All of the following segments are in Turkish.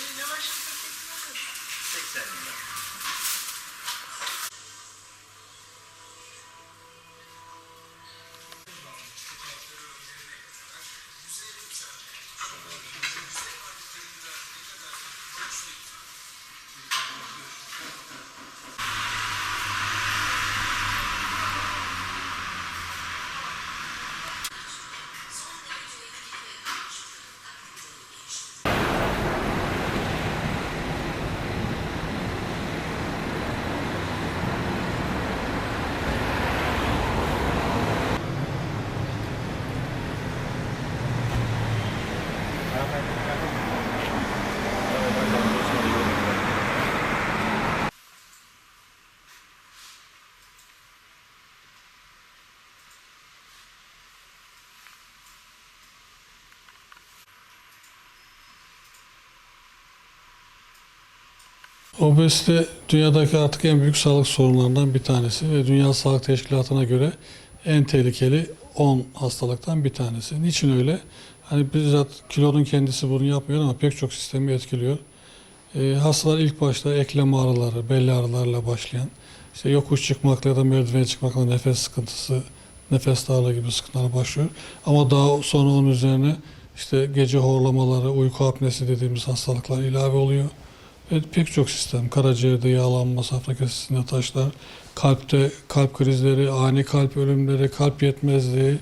Ne maaşın 80 lira? 80 lira. Obezite dünyadaki artık en büyük sağlık sorunlarından bir tanesi ve Dünya Sağlık Teşkilatı'na göre en tehlikeli 10 hastalıktan bir tanesi. Niçin öyle? Hani bizzat kilonun kendisi bunu yapmıyor ama pek çok sistemi etkiliyor. Ee, hastalar ilk başta eklem ağrıları, belli ağrılarla başlayan, işte yokuş çıkmakla ya da merdiven çıkmakla nefes sıkıntısı, nefes darlığı gibi sıkıntılar başlıyor. Ama daha sonra onun üzerine işte gece horlamaları, uyku apnesi dediğimiz hastalıklar ilave oluyor. Evet, pek çok sistem, karaciğerde yağlanma, safra kesesinde taşlar, kalpte kalp krizleri, ani kalp ölümleri, kalp yetmezliği,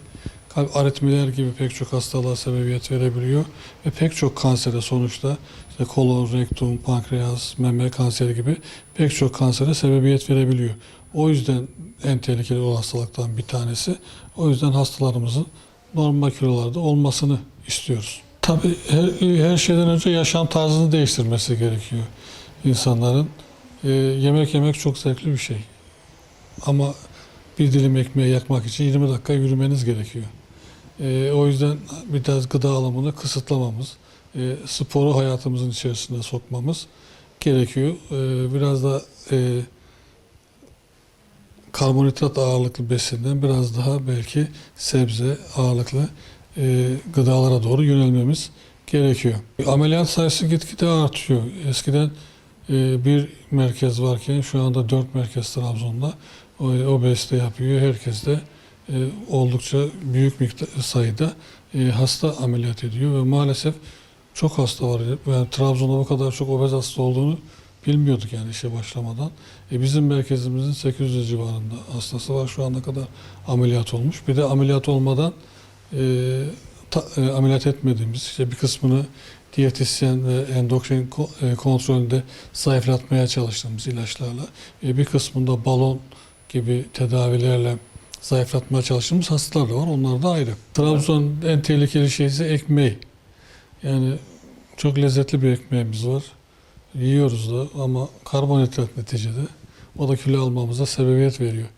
kalp aritmiler gibi pek çok hastalığa sebebiyet verebiliyor. Ve pek çok kansere sonuçta işte kolon, rektum, pankreas, meme kanseri gibi pek çok kansere sebebiyet verebiliyor. O yüzden en tehlikeli o hastalıktan bir tanesi. O yüzden hastalarımızın normal kilolarda olmasını istiyoruz. Tabii her, her şeyden önce yaşam tarzını değiştirmesi gerekiyor insanların. Ee, yemek yemek çok zevkli bir şey. Ama bir dilim ekmeği yakmak için 20 dakika yürümeniz gerekiyor. Ee, o yüzden biraz gıda alımını kısıtlamamız, e, sporu hayatımızın içerisine sokmamız gerekiyor. Ee, biraz da e, karbonhidrat ağırlıklı besinden biraz daha belki sebze ağırlıklı e, gıdalara doğru yönelmemiz gerekiyor. Ameliyat sayısı gitgide artıyor. Eskiden e, bir merkez varken şu anda dört merkez Trabzon'da obezite yapıyor. Herkes de e, oldukça büyük miktar sayıda e, hasta ameliyat ediyor ve maalesef çok hasta var. Yani Trabzon'da bu kadar çok obez hasta olduğunu bilmiyorduk yani işe başlamadan. E, bizim merkezimizin 800 civarında hastası var şu ana kadar ameliyat olmuş. Bir de ameliyat olmadan e, ta- e, ameliyat etmediğimiz işte bir kısmını diyetisyen ve endokrin e, kontrolünde zayıflatmaya çalıştığımız ilaçlarla e, bir kısmında balon gibi tedavilerle zayıflatmaya çalıştığımız hastalar da var. Onlar da ayrı. Trabzon en tehlikeli şey ise ekmeği. Yani çok lezzetli bir ekmeğimiz var. Yiyoruz da ama karbonhidrat neticede. O da kilo almamıza sebebiyet veriyor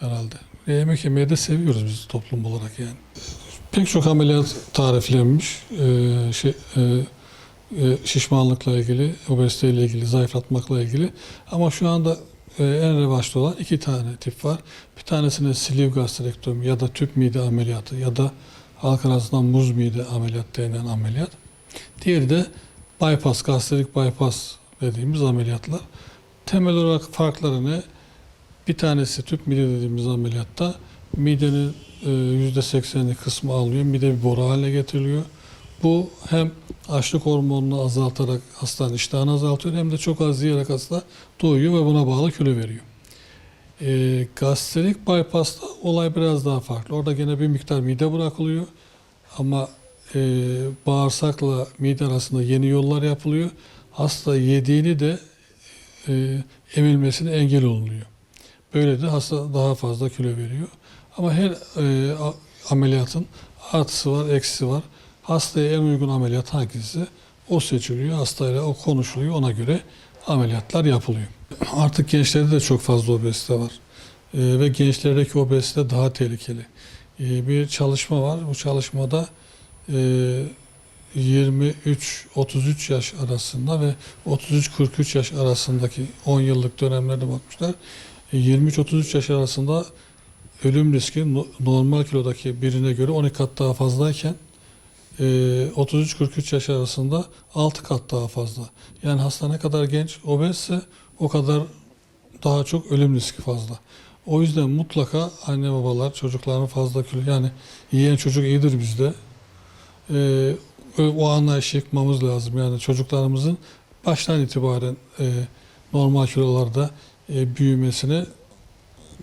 herhalde. Ve yemek yemeyi de seviyoruz biz toplum olarak yani. Pek çok ameliyat tariflenmiş. Ee, şey, e, e, şişmanlıkla ilgili, obeziteyle ilgili, zayıflatmakla ilgili. Ama şu anda e, en revaçta olan iki tane tip var. Bir tanesine sleeve gastrektomi ya da tüp mide ameliyatı ya da halk arasında muz mide ameliyat denilen ameliyat. Diğeri de bypass, gastrik bypass dediğimiz ameliyatlar. Temel olarak farkları ne? Bir tanesi tüp mide dediğimiz ameliyatta midenin e, %80'lik kısmı alınıyor. Mide bir boru haline getiriliyor. Bu hem açlık hormonunu azaltarak hastanın iştahını azaltıyor hem de çok az yiyerek hasta doyuyor ve buna bağlı kilo veriyor. E, gastrik bypass'ta olay biraz daha farklı. Orada gene bir miktar mide bırakılıyor ama e, bağırsakla mide arasında yeni yollar yapılıyor. Hasta yediğini de e, emilmesine engel olunuyor. Böyle de hasta daha fazla kilo veriyor. Ama her e, ameliyatın artısı var, eksisi var. Hastaya en uygun ameliyat hangisi? O seçiliyor, hastayla o konuşuluyor, ona göre ameliyatlar yapılıyor. Artık gençlerde de çok fazla obezite var. E, ve gençlerdeki obezite daha tehlikeli. E, bir çalışma var, bu çalışmada e, 23-33 yaş arasında ve 33-43 yaş arasındaki 10 yıllık dönemlere bakmışlar. E, 23-33 yaş arasında ölüm riski no- normal kilodaki birine göre 12 kat daha fazlayken e, 33-43 yaş arasında 6 kat daha fazla. Yani hasta ne kadar genç, obezse o kadar daha çok ölüm riski fazla. O yüzden mutlaka anne babalar çocuklarını fazla kilo yani yiyen çocuk iyidir bizde. O- o anlayışı yıkmamız lazım. Yani çocuklarımızın baştan itibaren e, normal kilolarda e, büyümesini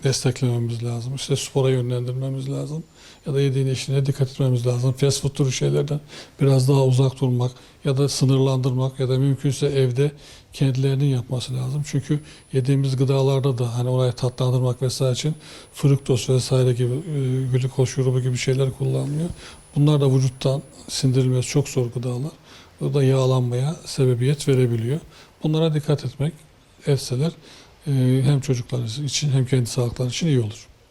desteklememiz lazım. İşte spora yönlendirmemiz lazım. Ya da yediğin işine dikkat etmemiz lazım. Fast food türü şeylerden biraz daha uzak durmak ya da sınırlandırmak ya da mümkünse evde kendilerinin yapması lazım. Çünkü yediğimiz gıdalarda da hani orayı tatlandırmak vesaire için fruktoz vesaire gibi e, şurubu gibi şeyler kullanılıyor. Bunlar da vücuttan sindirilmesi çok zor gıdalar. O da yağlanmaya sebebiyet verebiliyor. Bunlara dikkat etmek etseler hem çocuklar için hem kendi sağlıkları için iyi olur.